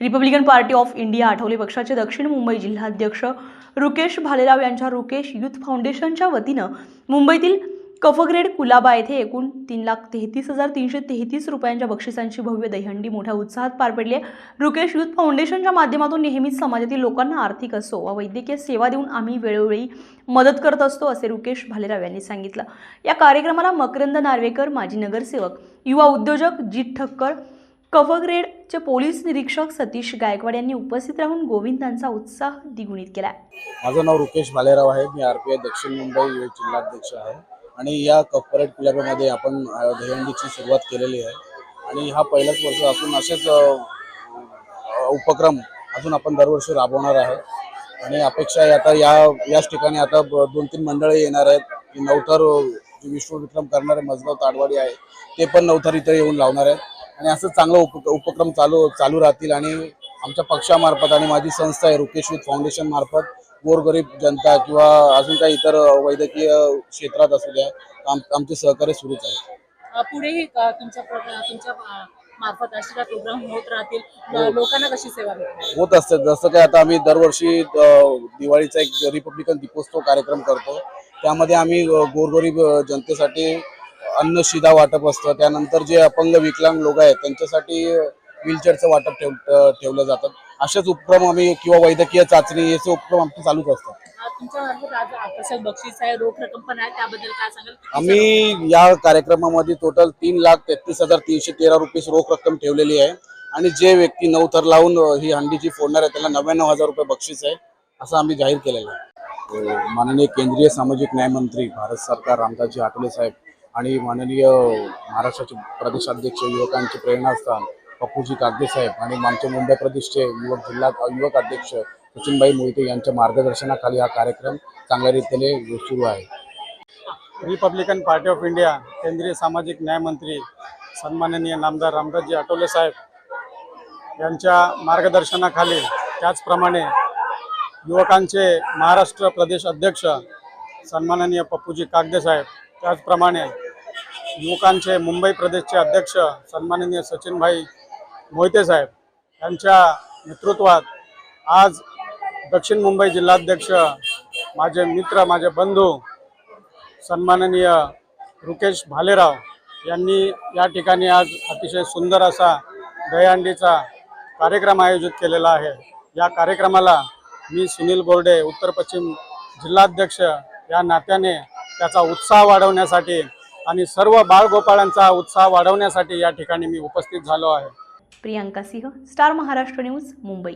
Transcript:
Republican Party of India Athawale पक्षाचे दक्षिण मुंबई जिल्हाध्यक्ष रुकेश भालेराव यांच्या रुकेश युथ फाउंडेशनच्या वतीनं मुंबईतील कफग्रेड कुलाबा येथे एकूण तीन लाख तेहतीस हजार तीनशे तेहतीस रुपयांच्या बक्षिसांची भव्य दहीहंडी मोठ्या उत्साहात पार पडली आहे. रुकेश युथ फाउंडेशनच्या माध्यमातून नेहमीच समाजातील लोकांना आर्थिक असो वा वैद्यकीय सेवा देऊन आम्ही वेळोवेळी मदत करत असतो असे रुकेश भालेराव यांनी सांगितलं. या कार्यक्रमाला मकरंद नार्वेकर माजी नगरसेवक युवा उद्योजक जीत ठक्कर कफग्रेडचे पोलीस निरीक्षक सतीश गायकवाड यांनी उपस्थित राहून गोविंदांचा उत्साह द्विगुणित केला. माझं नाव रुकेश भालेराव आहे. मी आर पी आय दक्षिण मुंबई जिल्हाध्यक्ष आहे. आणि या कॉर्पोरेट क्लबमध्ये आपण अ, दहीहंडीची सुरुवात केलेली आहे. आणि हा पहिलाच वर्ष असून असेच उपक्रम अजून आपण दरवर्षी राबवणार आहे. आणि अपेक्षा आहे आता या याच ठिकाणी आता दोन तीन मंडळे येणार आहेत. की नवथर अ, जे विश्वविक्रम करणारे मजगाव ताडवाडी आहे ते पण नवथर इथं येऊन लावणार आहेत. आणि असं चांगलं उप उपक्रम चालू चालू राहतील आणि आमच्या पक्षामार्फत आणि माझी संस्था आहे रुकेश विथ फाउंडेशन मार्फत गोरगरीब जनता किंवा अजून काही इतर वैद्यकीय क्षेत्रात असू द्या आम आमचे सहकार्य सुरूच आहे. अ, पुढेही क- तुमच्या प्रो- तुमच्या अ, मार्फत असे काय प्रोग्राम होत राहतील? ल- लोकांना कशी सेवा भेटणार? होत असते. जसं काय आता आम्ही दरवर्षी दिवाळीचा एक रिपब्लिकन दीपोत्सव कार्यक्रम करतो. त्यामध्ये आम्ही गोरगरीब जनतेसाठी अन्न शिधा वाटप असतं. त्यानंतर जे अपंग विकलांग लोक आहेत त्यांच्यासाठी व्हीलचेअरचं वाटप ठेव ठेवलं जातं. असेच उपक्रम आम्ही किंवा वैद्यकीय चाचणी याचे उपक्रम आमचे चालूच असतात. अ, तुमच्या मार्फत आज आकर्षक बक्षीस आहे रोख रक्कम पण आहे. त्याबद्दल काय सांगाल? किती आम्ही या कार्यक्रमामध्ये टोटल तीन लाख तेहतीस हजार तीनशे तेरा रुपये रोख रक्कम ठेवलेली आहे. आणि जे व्यक्ती नऊ थर लावून ही हंडीची फोडणार आहे त्याला नव्याण्णव हजार रुपये बक्षीस आहे असं आम्ही जाहीर केलेलं आहे. माननीय केंद्रीय सामाजिक न्याय मंत्री भारत सरकार रामदासजी आठवले साहेब आणि माननीय महाराष्ट्राचे प्रदेशाध्यक्ष युवकांचे प्रेरणास्थान पप्पूजी कागदे साहेब आणि आमचे मुंबई प्रदेशचे युवक जिल्हा युवक अध्यक्ष सचिनबाई मोहिते यांच्या मार्गदर्शनाखाली हा कार्यक्रम चांगल्या रीतीने सुरू आहे. रिपब्लिकन पार्टी ऑफ इंडिया केंद्रीय सामाजिक न्याय मंत्री सन्माननीय नामदार रामदासजी आठवले साहेब यांच्या मार्गदर्शनाखाली त्याचप्रमाणे युवकांचे महाराष्ट्र प्रदेश अध्यक्ष सन्माननीय पप्पूजी कागदे साहेब त्याचप्रमाणे युवकांचे मुंबई प्रदेशचे अध्यक्ष सन्माननीय सचिनभाई मोहिते साहेब यांच्या नेतृत्वात आज दक्षिण मुंबई जिल्हाध्यक्ष माझे मित्र माझे बंधू सन्माननीय रुकेश भालेराव यांनी या ठिकाणी आज अतिशय सुंदर असा दहीहंडीचा कार्यक्रम आयोजित केलेला आहे. या कार्यक्रमाला मी सुनील बोर्डे उत्तर पश्चिम जिल्हाध्यक्ष या नात्याने त्याचा उत्साह वाढवण्यासाठी आणि सर्व बाळगोपाळांचा उत्साह वाढवण्यासाठी या ठिकाणी मी उपस्थित झालो आहे. Priyanka Singh Star Maharashtra news Mumbai.